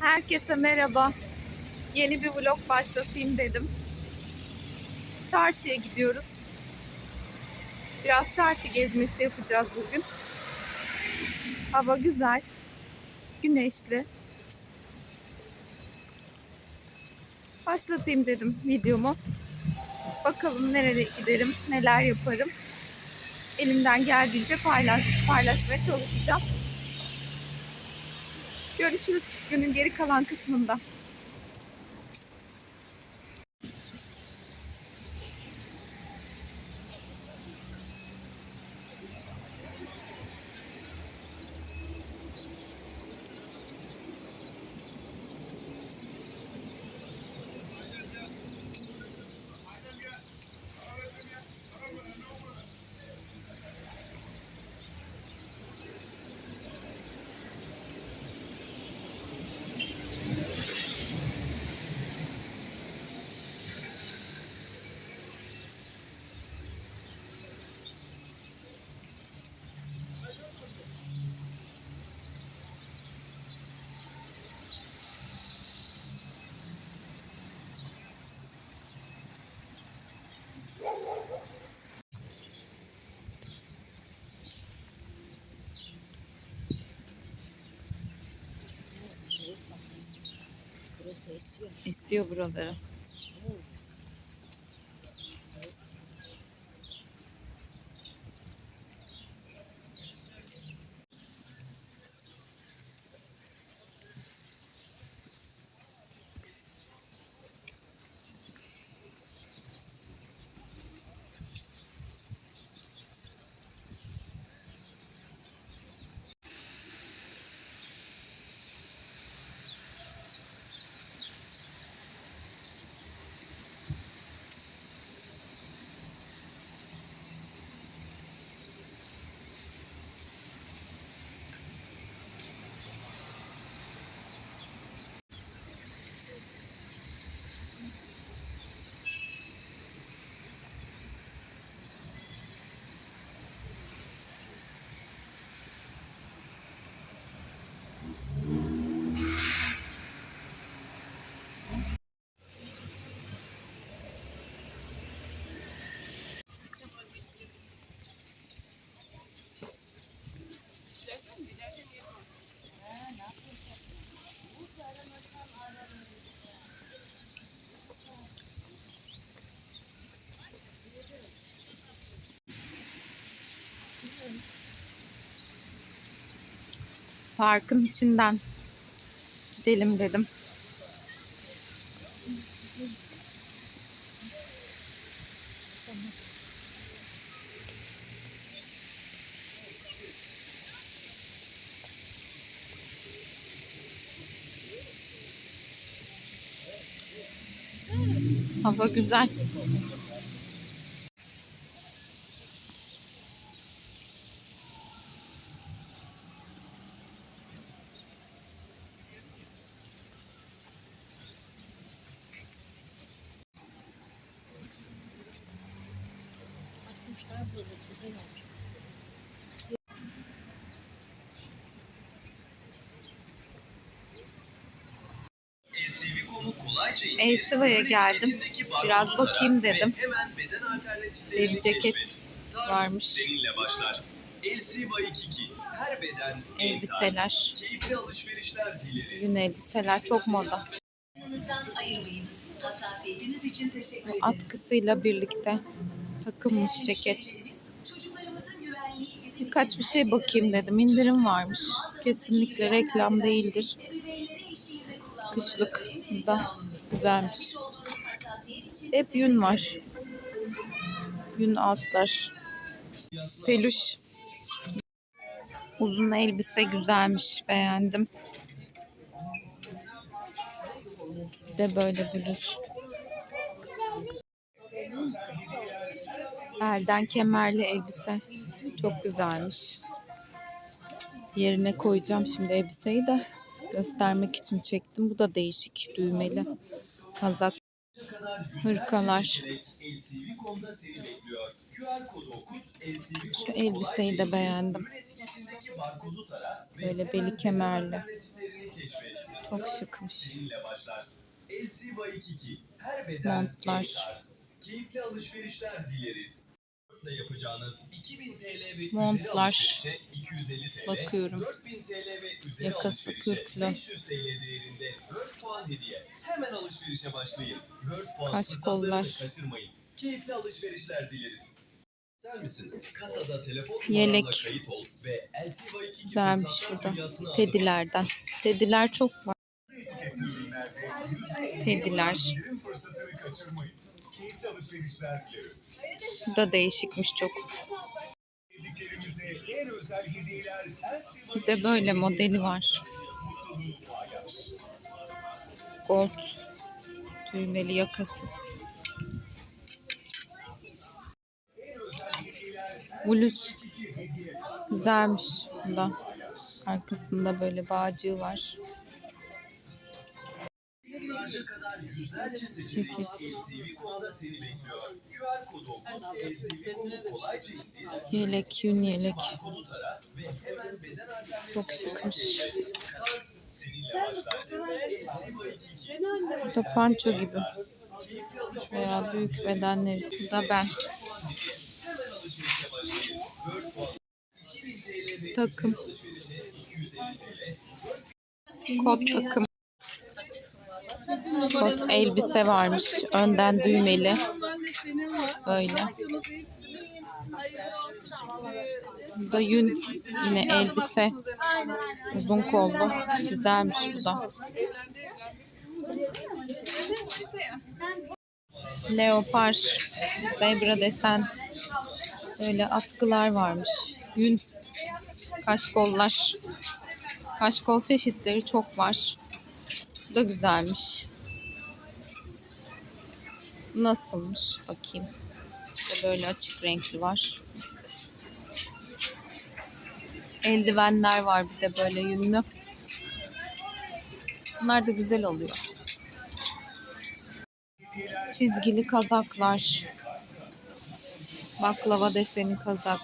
Herkese merhaba. Yeni bir vlog başlatayım dedim. Çarşıya gidiyoruz. Biraz çarşı gezmesi yapacağız bugün. Hava güzel. Güneşli. Başlatayım dedim videomu. Bakalım nereye giderim, neler yaparım. Elimden geldiğince paylaş, paylaşmaya çalışacağım. Görüşürüz günün geri kalan kısmında. Esiyor. Buraları. Parkın içinden gidelim dedim. Hava güzel. Elsiva'ya geldim. Biraz bakayım dedim. Deri ceket varmış. Seninle başlar. Elsiva 22. Her beden en Elbiseler. Yün elbiseler çok moda. Atkısıyla birlikte takılmış ceket. Birkaç bir şey bakayım dedim. İndirim varmış. Kesinlikle reklam değildir. Kışlık da güzelmiş. Hep yün var. Yün altlar. Peluş. Uzun elbise güzelmiş. Beğendim. Bir de böyle bluz. Elden kemerli elbise. Çok güzelmiş. Yerine koyacağım şimdi elbiseyi de göstermek için çektim. Bu da değişik düğmeli. Kazak, hırkalar. Şu elbiseyi de beğendim. Böyle beli kemerli. Çok şıkmış. Seninle başlar. LC by 22. Her beden Montlar. Keyifli alışverişler dileriz. Da yapacağınız 2000 TL ve üzeri Montlar. alışverişe 250 TL, Bakıyorum. Yakası kürklü. 500 TL değerinde Word puan hediye. Hemen alışverişe başlayın. Word puan Kaç kollar. kaçırmayın. Keyifli alışverişler dileriz. Yelek. numaranla kayıt ol ve LCY2 Güzelmiş at. Tedilerden. Tediler çok var. Etiketli ürünlerde %50 Tediler. Bu da değişikmiş çok. Sevdiklerimize en özel hediyeler Bir de böyle modeli var. Gold. Düğmeli yakasız. Bluz. LCY2 hediye. Güzelmiş bu da. Arkasında böyle bağcığı var. İndir, Yelek, yün yelek. Çok. LCV22. Bu da panço gibi. Veya büyük bedenler için. Bu da ben. hemen alışverişe başlayın. Kot elbise varmış. Önden düğmeli. Böyle. Bu da yün yine elbise. Uzun kollu. Güzelmiş bu da. Leopar, zebra desen. Böyle atkılar varmış. Yün kaşkollar. Kaşkol çeşitleri çok var. Bu da güzelmiş. Nasılmış bakayım. Da böyle açık renkli var. Eldivenler var bir de böyle yünlü. Bunlar da güzel oluyor. Çizgili kazaklar. Baklava deseni kazak.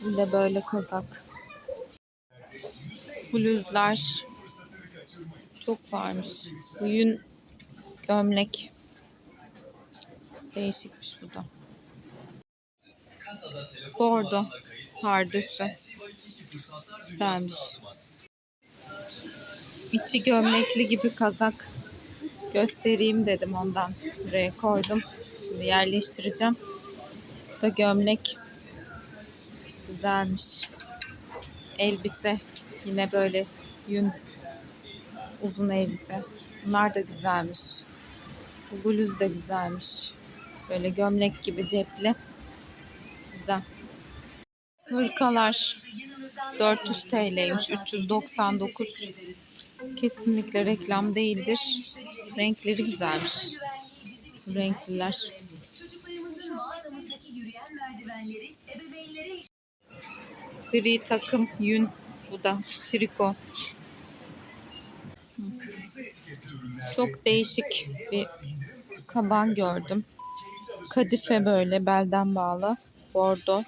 Bir de böyle kazak. Bluzlar. Çok varmış. Bu yün gömlek. Değişikmiş bu da. Bordo. Pardüsü. LCY22 fırsatlar Güzelmiş. İçi gömlekli gibi kazak göstereyim dedim ondan buraya koydum. Şimdi yerleştireceğim. Bu da gömlek. Güzelmiş. Elbise. Yine böyle yün uzun elbise. Bunlar da güzelmiş. Bu bluz da güzelmiş. Böyle gömlek gibi cepli. Güzel. Hırkalar 400 TL'ymiş. 399 Kesinlikle reklam değildir. Renkleri güzelmiş. Renkliler. Gri takım yün. Bu da triko. Çok değişik bir kaban gördüm. Kadife böyle belden bağlı. Bordo.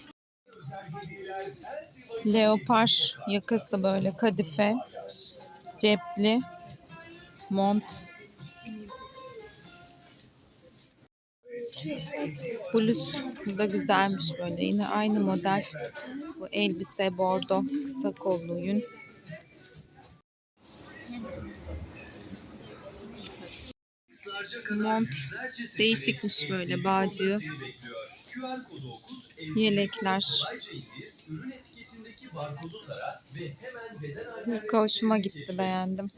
özel hediyeler LCY2 Leopar yakası böyle kadife. Cepli. Mont. Bluz da güzelmiş böyle. Yine aynı model. Bu elbise bordo. Kısa kollu yün. Mont. Değişikmiş böyle bağcığı. Yelekler. Hırka hoşuma gitti beğendim.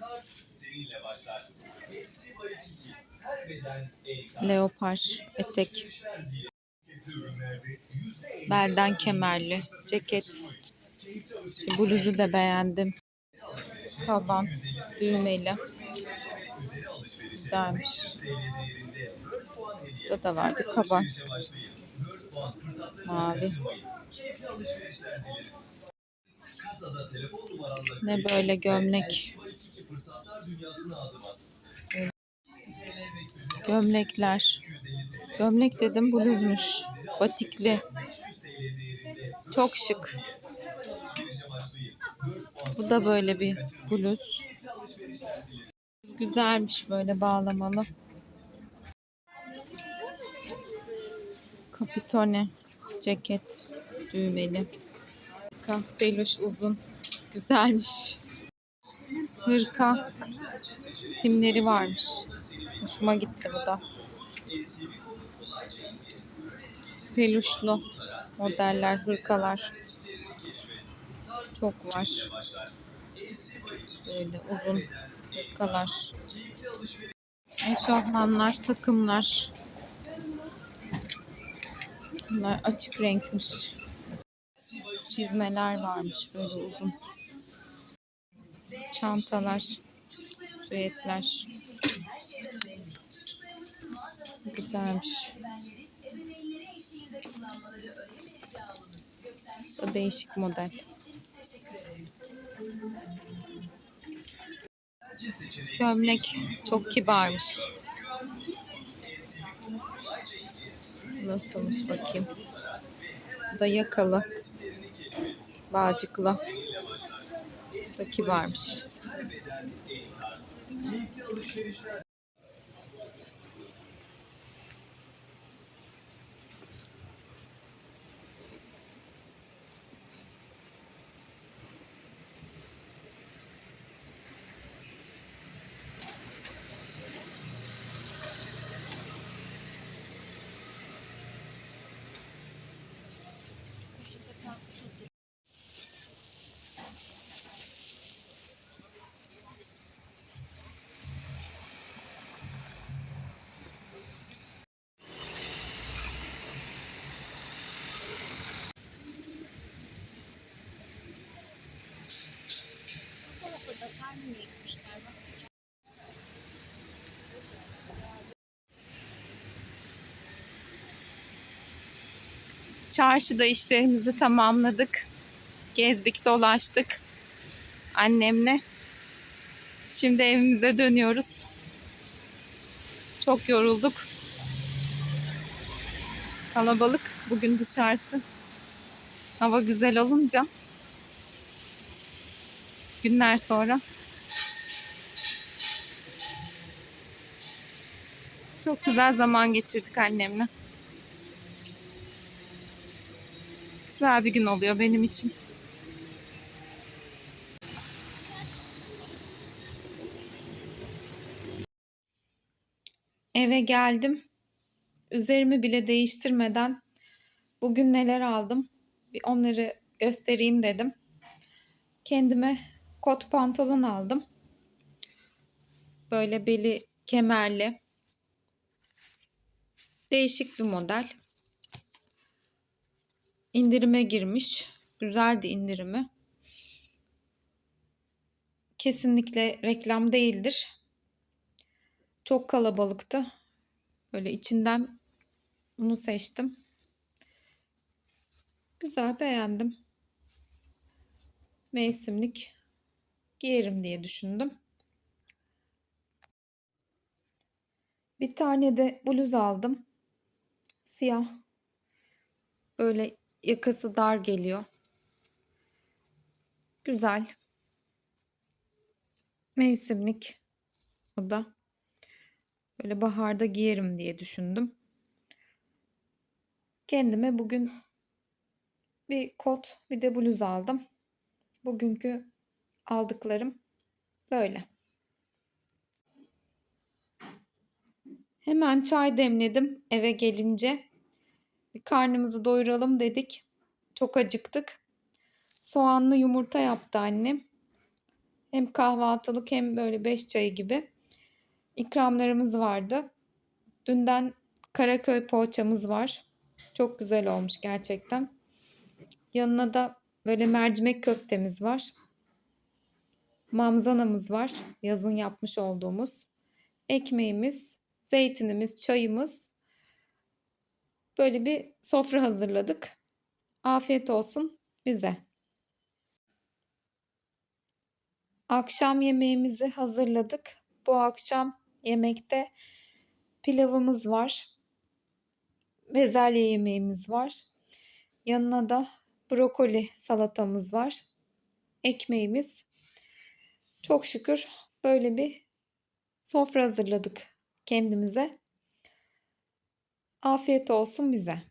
Leopar etek. Alışverişler diye etiketli ürünlerde %50 Belden kemerli. Ceket. Şu bluzu da beğendim. Kaban. Düğmeli. Güzelmiş. 500 TL değerinde Word puan hediye. Burada da var bir kaban. Mavi. Ne böyle gömlek. Gömlekler. 250 Gömlek dedim bluzmuş. Batikli. Çok şık. Bu da böyle bir bluz. Güzelmiş böyle bağlamalı. Kapitone ceket düğmeli. Kahpeluş uzun. Güzelmiş. Hırka simleri varmış. Hoşuma gitti bu da. Peluşlu modeller, hırkalar. Çok var. Böyle uzun hırkalar. Eşofmanlar, takımlar. Bunlar açık renkmiş. Çizmeler varmış böyle uzun. Çantalar, süetler. Güzelmiş. Bu değişik model. Gömlek çok kibarmış. Nasılmış bakayım. Bu da yakalı. Bağcıklı. Bu da kibarmış. Çarşıda işlerimizi tamamladık. Gezdik, dolaştık annemle. Şimdi evimize dönüyoruz. Çok yorulduk. Kalabalık bugün dışarısı. Hava güzel olunca günler sonra çok güzel zaman geçirdik annemle. Güzel bir gün oluyor benim için. Eve geldim. Üzerimi bile değiştirmeden bugün neler aldım bir onları göstereyim dedim. Kendime kot pantolon aldım. Böyle beli kemerli. Değişik bir model. İndirime girmiş. Güzeldi indirimi. Kesinlikle reklam değildir. Çok kalabalıktı. Böyle içinden bunu seçtim. Güzel beğendim. Mevsimlik giyerim diye düşündüm. Bir tane de bluz aldım. Siyah. Böyle yakası dar geliyor. Güzel. Mevsimlik. O da. Böyle baharda giyerim diye düşündüm. Kendime bugün bir kot, bir de bluz aldım. Bugünkü aldıklarım böyle. Hemen çay demledim eve gelince. Bir karnımızı doyuralım dedik. Çok acıktık. Soğanlı yumurta yaptı annem. Hem kahvaltılık hem böyle beş çayı gibi. İkramlarımız vardı. Dünden Karaköy poğaçamız var. Çok güzel olmuş gerçekten. Yanına da böyle mercimek köftemiz var. Mamzanamız var. Yazın yapmış olduğumuz. Ekmeğimiz, zeytinimiz, çayımız. Böyle bir sofra hazırladık. Afiyet olsun bize. Akşam yemeğimizi hazırladık. Bu akşam yemekte pilavımız var. bezelye yemeğimiz var. Yanına da brokoli salatamız var. Ekmeğimiz. Çok şükür böyle bir sofra hazırladık kendimize. Afiyet olsun bize.